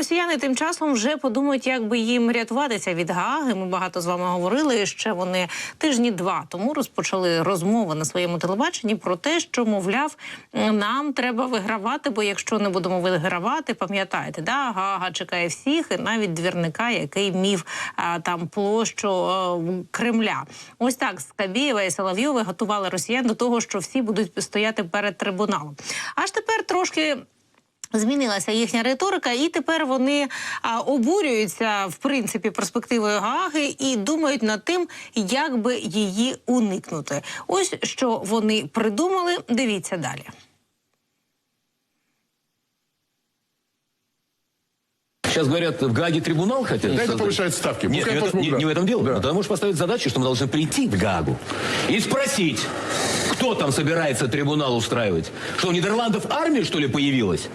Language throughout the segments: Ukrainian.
росіяни тим часом вже подумають, як би їм рятуватися від Гааги. Ми багато з вами говорили. Ще вони тижні два тому розпочали розмови на своєму телебаченні про те, що мовляв, нам треба вигравати. Бо якщо не будемо вигравати, пам'ятаєте, да Гаага чекає всіх, і навіть двірника, який мів а, там площу а, Кремля. Ось так Скабєєва і Соловйови готували росіян до того, що всі будуть стояти перед трибуналом. Аж тепер трошки. Змінилася їхня риторика, і тепер вони а, обурюються в принципі перспективою Гааги і думають над тим, як би її уникнути. Ось що вони придумали. Дивіться далі. Сейчас говорят, в Гааге трибунал хотят Да это создать. повышает ставки. Нет, Пускай не, в этом- посмотрят. не- не в этом дело. Да. Но Тогда можешь поставить задачу, что мы должны прийти в Гаагу и спросить, кто там собирается трибунал устраивать. Что, у Нидерландов армия, что ли, появилась?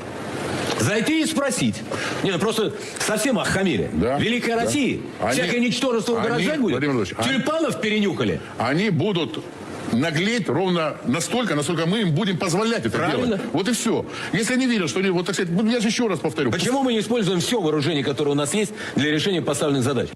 Зайти и спросить. Не, ну просто совсем охамели. Да, Великая да. Россия. Они- Всякое ничтожество они, угрожать будет. Владимир Владимирович, они- Тюльпанов перенюхали. Они будут наглеть ровно настолько, насколько мы им будем позволять это Правильно. делать. Вот и все. Если они видят, что они, вот так сказать, ну, я же еще раз повторю. Почему мы не используем все вооружение, которое у нас есть, для решения поставленных задач?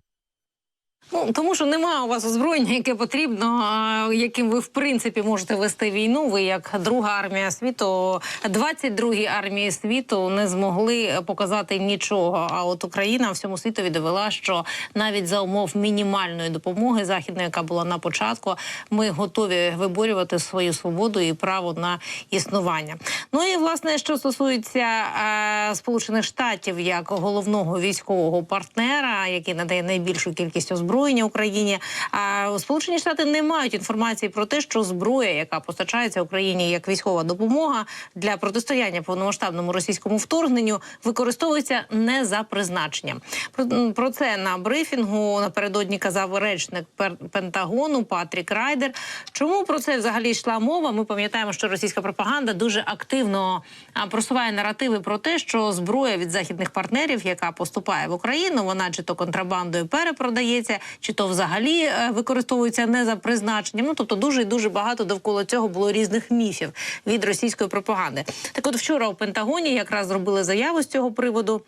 Ну тому що немає у вас озброєння, яке потрібно, яким ви в принципі можете вести війну. Ви як друга армія світу, 22-й армії світу не змогли показати нічого. А от Україна всьому світові довела, що навіть за умов мінімальної допомоги західної, яка була на початку, ми готові виборювати свою свободу і право на існування. Ну і власне, що стосується е, Сполучених Штатів як головного військового партнера, який надає найбільшу кількість озброєння Україні. А Сполучені Штати не мають інформації про те, що зброя, яка постачається Україні як військова допомога для протистояння повномасштабному російському вторгненню, використовується не за призначенням. Про, це на брифінгу напередодні казав речник Пентагону Патрік Райдер. Чому про це взагалі йшла мова? Ми пам'ятаємо, що російська пропаганда дуже активно просуває наративи про те, що зброя від західних партнерів, яка поступає в Україну, вона чи то контрабандою перепродається, чи то взагалі е, використовується не за призначенням. Ну тобто дуже і дуже багато довкола цього було різних міфів від російської пропаганди. Так, от вчора у Пентагоні якраз зробили заяву з цього приводу.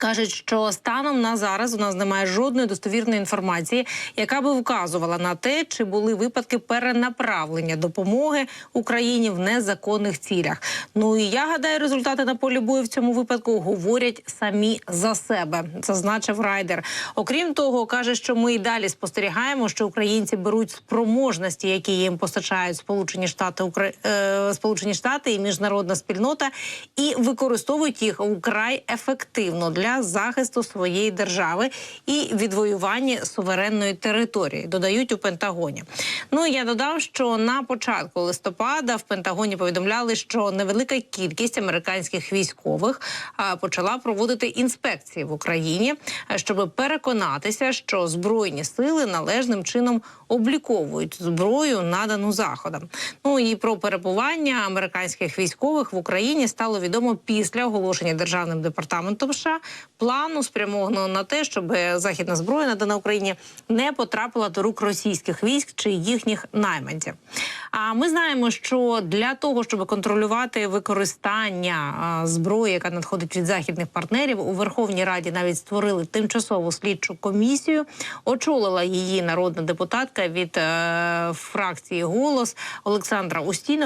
Кажуть, що станом на зараз у нас немає жодної достовірної інформації, яка би вказувала на те, чи були випадки перенаправлення допомоги Україні в незаконних цілях. Ну і я гадаю, результати на полі бою в цьому випадку говорять самі за себе, зазначив райдер. Окрім того, каже, що ми і далі спостерігаємо, що українці беруть спроможності, які їм постачають Сполучені Штати Укра... е, Сполучені Штати і міжнародна спільнота, і використовують їх украй ефективно для захисту своєї держави і відвоювання суверенної території. Додають у Пентагоні. Ну я додав, що на початку листопада в Пентагоні повідомляли, що невелика кількість американських військових почала проводити інспекції в Україні, щоб переконатися, що збройні сили належним чином обліковують зброю, надану заходом. Ну і про перебування американських військових в Україні стало відомо після оголошення державним департаментом США плану спрямованого на те, щоб західна зброя надана Україні не потрапила до рук російських військ чи їхніх найманців. А ми знаємо, що для того, щоб контролювати використання зброї, яка надходить від західних партнерів, у Верховній Раді навіть створили тимчасову слідчу комісію. Очолила її народна депутатка від е, фракції Голос Олександра Устінова.